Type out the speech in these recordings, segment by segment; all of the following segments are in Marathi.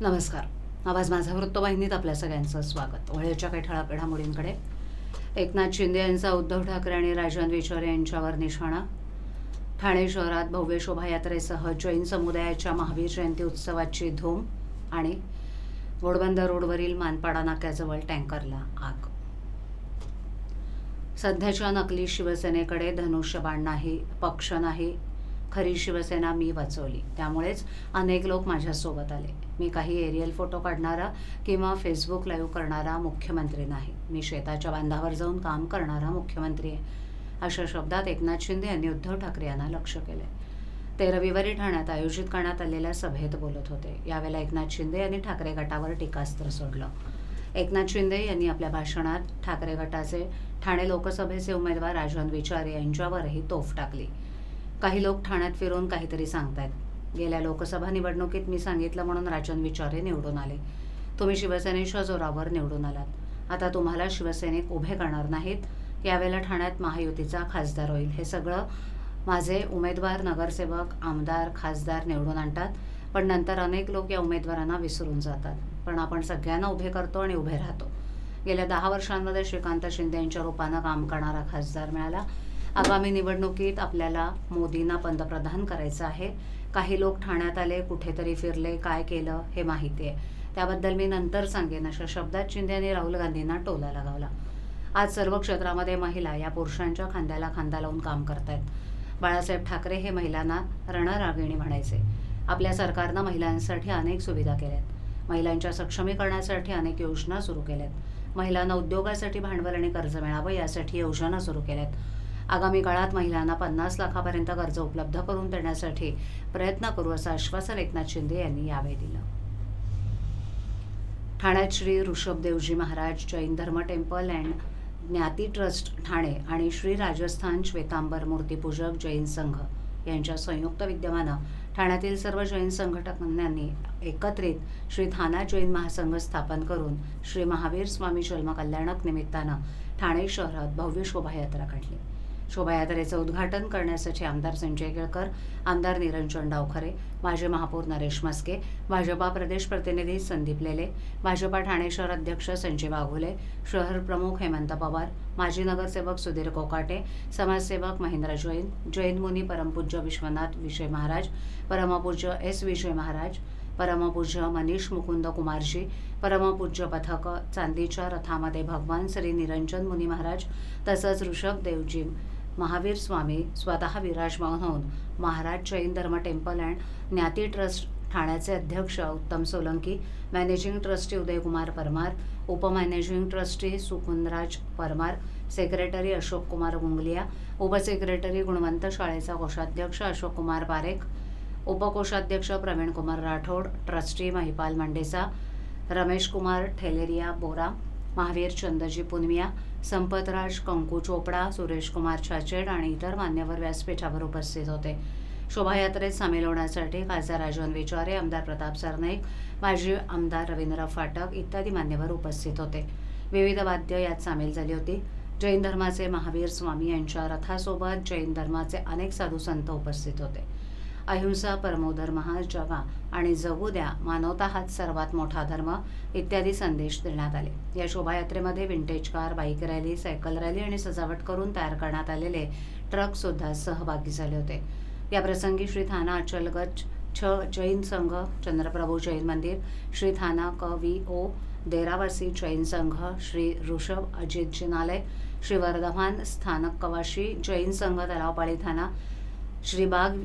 नमस्कार. आवाज माझा वृत्तवाहिनीत आपल्या सगळ्यांचं स्वागत. वळेच्या काही ठळक घडामोडींकडे. एकनाथ शिंदे यांचा उद्धव ठाकरे आणि राजन विचारे यांच्यावर निशाणा. ठाणे शहरात भव्य शोभायात्रेसह जैन समुदायाच्या महावीर जयंती उत्सवाची धूम आणि घोडबंदर रोडवरील मानपाडा नाक्याजवळ टँकरला आग. सध्याच्या नकली शिवसेनेकडे धनुष्यबाण नाही पक्ष नाही खरी शिवसेना मी वाचवली. त्यामुळेच अनेक लोक माझ्यासोबत आले. मी काही एरियल फोटो काढणारा किंवा फेसबुक लाईव्ह करणारा मुख्यमंत्री नाही. मी शेताच्या बांधावर जाऊन काम करणारा मुख्यमंत्री आहे. अशा शब्दात एकनाथ शिंदे यांनी उद्धव ठाकरे यांना लक्ष केले ते रविवारी ठाण्यात आयोजित करण्यात आलेल्या सभेत बोलत होते. यावेळेला एकनाथ शिंदे यांनी ठाकरे गटावर टीकास्त्र सोडलं. एकनाथ शिंदे यांनी आपल्या भाषणात ठाकरे गटाचे ठाणे लोकसभेचे उमेदवार राजन विचारे यांच्यावरही तोफ टाकली. काही लोक ठाण्यात फिरून काहीतरी सांगतायत. गेल्या लोकसभा निवडणुकीत मी सांगितलं म्हणून राजन विचारे निवडून आले. तुम्ही शिवसेनेच्या जोरावर निवडून आलात. आता तुम्हाला शिवसैनिक उभे करणार नाहीत. यावेळेला ठाण्यात महायुतीचा खासदार होईल. हे सगळं माझे उमेदवार नगरसेवक आमदार खासदार निवडून आणतात. पण नंतर अनेक लोक या उमेदवारांना विसरून जातात. पण आपण सगळ्यांना उभे करतो आणि उभे राहतो. गेल्या दहा वर्षांमध्ये श्रीकांत शिंदे यांच्या रूपानं काम करणारा खासदार मिळाला. आगामी निवडणुकीत आपल्याला मोदींना पंतप्रधान करायचं आहे. काही लोक ठाण्यात आले कुठेतरी फिरले काय केलं हे माहिती आहे त्याबद्दल मी नंतर सांगेन. अशा शब्दात शिंदेने राहुल गांधींना टोला लगावला. आज सर्व क्षेत्रामध्ये महिला या पुरुषांच्या खांद्याला खांदा लावून काम करतायत. बाळासाहेब ठाकरे हे महिलांना रणरागिणी म्हणायचे. आपल्या सरकारनं महिलांसाठी अनेक सुविधा केल्यात. महिलांच्या सक्षमीकरणासाठी अनेक योजना सुरू केल्यात. महिलांना उद्योगासाठी भांडवल आणि कर्ज मिळावं यासाठी योजना सुरू केल्यात. आगामी काळात महिलांना पन्नास लाखापर्यंत कर्ज उपलब्ध करून देण्यासाठी प्रयत्न करू असं आश्वासन एकनाथ शिंदे यांनी यावेळी दिलं. ठाण्यात Shri Rishabhdevji Maharaj Jain Dharm temple and Gyati trust Thane आणि श्री राजस्थान श्वेतांबर मूर्तीपूजक जैन संघ यांच्या संयुक्त विद्यमानं ठाण्यातील सर्व जैन संघटनांनी एकत्रित श्री थाना जैन महासंघ स्थापन करून श्री महावीर स्वामी जन्म कल्याणक निमित्तानं ठाणे शहरात भव्य शोभायात्रा काढली. शोभायात्रेचं उद्घाटन करण्यासाठी आमदार संजय केळकर आमदार निरंजन डावखरे माजी महापौर नरेश मस्के भाजपा प्रदेश प्रतिनिधी संदीप लेले भाजपा ठाणे शहर अध्यक्ष संजय वाघोले शहर प्रमुख हेमंत पवार माजी नगरसेवक सुधीर कोकाटे समाजसेवक महेंद्र जैन जैन मुनी परमपूज्य विश्वनाथ विजय महाराज परमपूज्य एस विजय महाराज परमपूज्य मनीष मुकुंद कुमारजी परमपूज्य पथक चांदीच्या रथामध्ये भगवान श्री निरंजन मुनी महाराज तसंच ऋषभदेवजी महावीर स्वामी स्वतः विराजमान होऊन महाराज जैन धर्म टेम्पल अँड ज्ञाती ट्रस्ट ठाण्याचे अध्यक्ष उत्तम सोलंकी मॅनेजिंग ट्रस्टी उदयकुमार परमार उपमॅनेजिंग ट्रस्टी सुकुंदराज परमार सेक्रेटरी अशोक कुमार गुंगलिया उपसेक्रेटरी गुणवंत शाळेचा कोषाध्यक्ष अशोक कुमार पारेख उपकोषाध्यक्ष प्रवीण कुमार राठोड ट्रस्टी महिपाल मंडेसा रमेश कुमार ठेलेरिया बोरा महावीर चंदजी पुनमिया संपतराज कंकू चोपडा सुरेश कुमार छाचेड आणि इतर मान्यवर व्यासपीठावर उपस्थित होते. शोभायात्रेत सामील होण्यासाठी खासदार राजन विचारे आमदार प्रताप सरनाईक माजी आमदार रवींद्र फाटक इत्यादी मान्यवर उपस्थित होते. विविध वाद्य यात सामील झाली होती. जैन धर्माचे महावीर स्वामी यांच्या रथासोबत जैन धर्माचे अनेक साधू संत उपस्थित होते. अहिंसा परमोधर्म हा जगा आणि जगू द्या मानवता हाच सर्वात मोठा धर्म इत्यादी संदेश देण्यात आले. या शोभायात्रेमध्ये vintage car bike rally cycle rally आणि सजावट करून तयार करण्यात आलेले ट्रकसुद्धा सहभागी झाले होते. या प्रसंगी श्री थाना अचलगच छ जैन संघ चंद्रप्रभू जैन मंदिर श्री थाना क वी ओ देरावासी जैन संघ श्री ऋषभ अजित जिनालय श्री वर्धमान स्थानक कवाशी जैन संघ तलावपाळी थाना श्रीबाग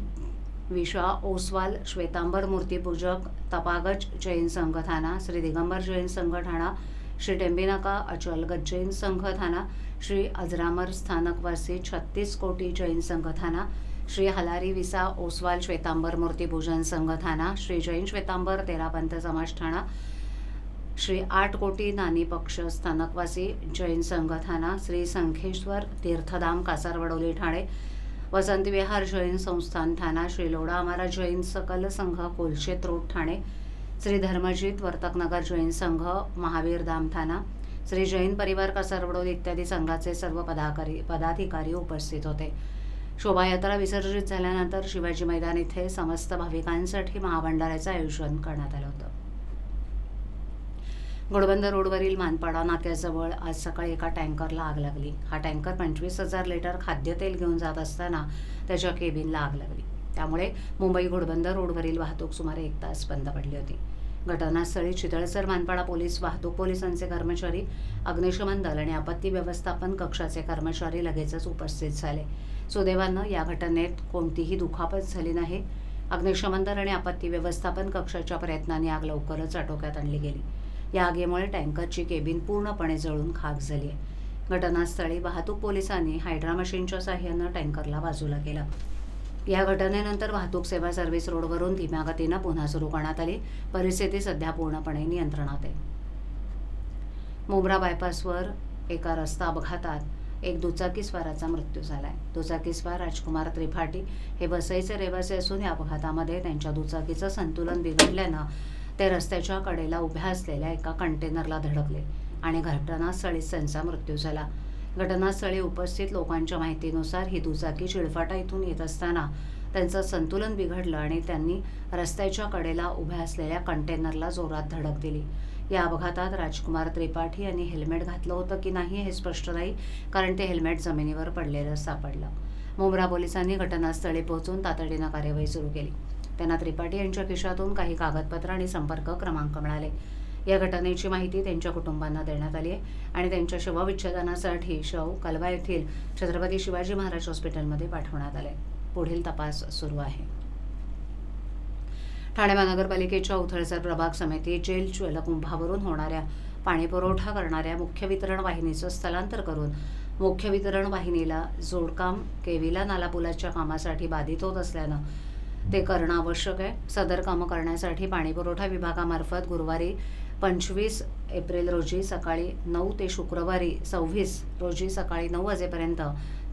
विशा ओसवाल श्वेतांबर मूर्तीपूजक तपागज जैन संघ थाना श्री दिगंबर जैन संघ ठाणा श्री टेंबिनाका अचलगत जैन संघ थाना श्री अजरामर स्थानकवासी छत्तीस कोटी जैन संघ थाना श्री हलारी विसा ओसवाल श्वेतांबर मूर्तीपूजन संघ थाना श्री जैन श्वेतांबर तेरापंथ समाज ठाणा श्री आठ कोटी नानी पक्ष स्थानकवासी जैन संघ थाना श्री संखेश्वर तीर्थधाम कासारवडोली ठाणे वसंत विहार जैन संस्थान ठाणा श्री आमारा जैन सकल संघ कोलशेत रोड ठाणे श्री धर्मजीत वर्तकनगर जैन संघ महावीर धाम ठाणा श्री जैन परिवार कसरवडोद इत्यादी संघाचे सर्व पदाकारी पदाधिकारी उपस्थित होते. शोभायात्रा विसर्जित झाल्यानंतर शिवाजी मैदान इथे समस्त भाविकांसाठी महाभंडाऱ्याचं आयोजन करण्यात आलं होतं. घोडबंदर रोडवरील मानपाडा नाक्याजवळ आज सकाळी एका टँकरला आग लागली. हा टँकर पंचवीस हजार लिटर खाद्यतेल घेऊन जात असताना त्याच्या केबिनला आग लागली. त्यामुळे मुंबई घोडबंदर रोडवरील वाहतूक सुमारे एक तास बंद पडली होती. घटनास्थळी चितळसर मानपाडा पोलीस वाहतूक पोलिसांचे कर्मचारी अग्निशमन दल आणि आपत्ती व्यवस्थापन कक्षाचे कर्मचारी लगेचच उपस्थित झाले. सुदैवानं या घटनेत कोणतीही दुखापत झाली नाही. अग्निशमन दल आणि आपत्ती व्यवस्थापन कक्षाच्या प्रयत्नांनी आग लवकरच आटोक्यात आणली गेली. या आगीमुळे टँकरची केबिन पूर्णपणे जळून खाक झाली आहे. घटनास्थळी वाहतूक पोलिसांनी हायड्रा मशीनच्या साह्यानं टँकरला बाजूला केलं. या घटनेनंतर वाहतूक सेवा सर्व्हिस रोडवरून धीम्या गतीनं पुन्हा सुरू करण्यात आली. परिस्थिती सध्या पूर्णपणे नियंत्रणात आहे. मुंब्रा बायपासवर एका रस्ता अपघातात एक दुचाकीस्वाराचा मृत्यू झाला आहे दुचाकीस्वार राजकुमार त्रिपाठी हे वसईचे रहिवासी असून या अपघातामध्ये त्यांच्या दुचाकीचं संतुलन बिघडल्यानं ते रस्त्याच्या कडेला उभ्या असलेल्या एका कंटेनरला धडकले आणि घटनास्थळीच त्यांचा मृत्यू झाला. घटनास्थळी उपस्थित लोकांच्या माहितीनुसार ही दुचाकी चिळफाटा इथून येत असताना त्यांचं संतुलन बिघडलं आणि त्यांनी रस्त्याच्या कडेला उभ्या असलेल्या कंटेनरला जोरात धडक दिली. या अपघातात राजकुमार त्रिपाठी यांनी हेल्मेट घातलं होतं की नाही हे स्पष्ट नाही कारण ते हेल्मेट जमिनीवर पडलेलं सापडलं. मुंब्रा पोलिसांनी घटनास्थळी पोहोचून तातडीनं कार्यवाही सुरू केली. त्यांना त्रिपाठी यांच्या खिशातून काही कागदपत्र आणि संपर्क क्रमांक मिळाले. या घटनेची माहिती त्यांच्या कुटुंबांना देण्यात आली आहे आणि त्यांच्या शवविच्छेदनासाठी शव कलवा येथील छत्रपती शिवाजी महाराज हॉस्पिटलमध्ये पाठवण्यात आले. पुढील तपास सुरू आहे. ठाणे महानगरपालिकेच्या उथळसर प्रभाग समिती जेल जलकुंभावरून होणाऱ्या पाणीपुरवठा करणाऱ्या मुख्य वितरण वाहिनीचं स्थलांतर करून मुख्य वितरण वाहिनीला जोडकाम केविला नालापुलाच्या कामासाठी बाधित होत असल्यानं ते करणं आवश्यक आहे. सदर कामं करण्यासाठी पाणीपुरवठा विभागामार्फत गुरुवारी पंचवीस एप्रिल रोजी सकाळी नऊ ते शुक्रवारी सव्वीस रोजी सकाळी नऊ वाजेपर्यंत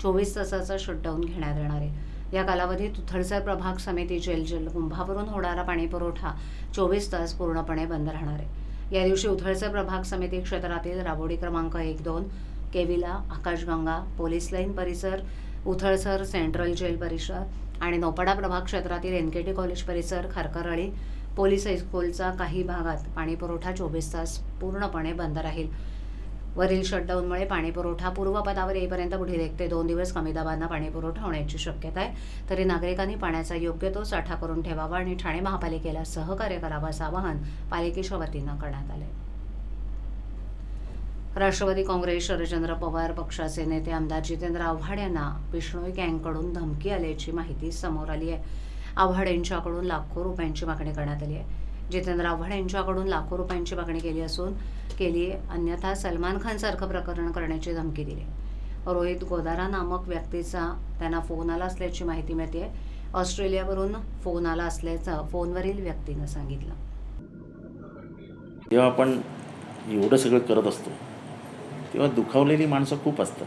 चोवीस तासाचा शटडाऊन घेण्यात येणार आहे. या कालावधीत उथळसर प्रभाग समिती जेल जेल कुंभावरून होणारा पाणीपुरवठा चोवीस तास पूर्णपणे बंद राहणार आहे. या दिवशी उथळसर प्रभाग समिती क्षेत्रातील राबोडी क्रमांक एक दोन केविला आकाशगंगा पोलीस लाईन परिसर उथळसर सेंट्रल जेल परिसर आणि नौपाडा प्रभाग क्षेत्रातील एन के टी कॉलेज परिसर खारकरळी पोलीस हायस्कूलचा काही भागात पाणीपुरवठा चोवीस तास पूर्णपणे बंद राहील. वरील शटडाऊनमुळे पाणीपुरवठा पूर्वपदावर येईपर्यंत पुढील एक ते दोन दिवस कमी दाबांना पाणीपुरवठा होण्याची शक्यता आहे. तरी नागरिकांनी पाण्याचा योग्य तो साठा करून ठेवावा आणि ठाणे महापालिकेला सहकार्य करावं असं आवाहन पालिकेच्या वतीनं करण्यात आलं राष्ट्रवादी काँग्रेस शरदचंद्र पवार पक्षाचे नेते आमदार जितेंद्र आव्हाड यांना बिष्णोई गँगकडून धमकी आल्याची माहिती समोर आली आहे. आव्हाड यांच्याकडून लाखो रुपयांची मागणी करण्यात आली आहे. जितेंद्र आव्हाड यांच्याकडून लाखो रुपयांची मागणी केली असून केली अन्यथा सलमान खान सारखं प्रकरण करण्याची धमकी दिली रोहित गोदारा नामक व्यक्तीचा त्यांना फोन आला असल्याची माहिती मिळते. ऑस्ट्रेलियावरून फोन आला असल्याचं फोनवरील व्यक्तीनं सांगितलं. जेव्हा आपण एवढं सगळं करत असतो तेव्हा दुखावलेली माणसं खूप असतात.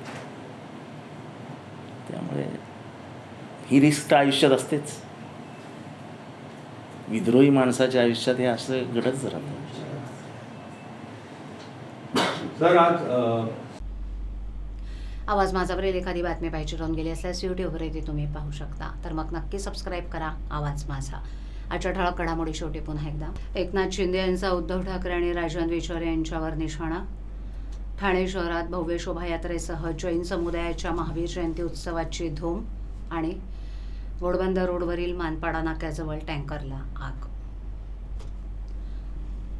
त्यामुळे ही रिस्क तर आयुष्यात असतेच. विद्रोही माणसाच्या आयुष्यात हे असं घडतच राहतं सर आज अ, आवाज माझावरील एखादी बातमी पाहिजे राहून गेली असल्यास यूट्यूबवर येथे तुम्ही पाहू शकता. तर मग नक्की सबस्क्राईब करा. आवाज माझा. आजच्या ठळक घडामोडी शेवटी पुन्हा एकदा. एकनाथ शिंदे यांचा उद्धव ठाकरे आणि राजन विचारे यांच्यावर निशाणा. ठाणे शहरात भव्य शोभायात्रेसह जैन समुदायाच्या महावीर जयंती उत्सवाची धूम आणि घोडबंदर रोडवरील मानपाडा नाक्याजवळ टँकरला आग.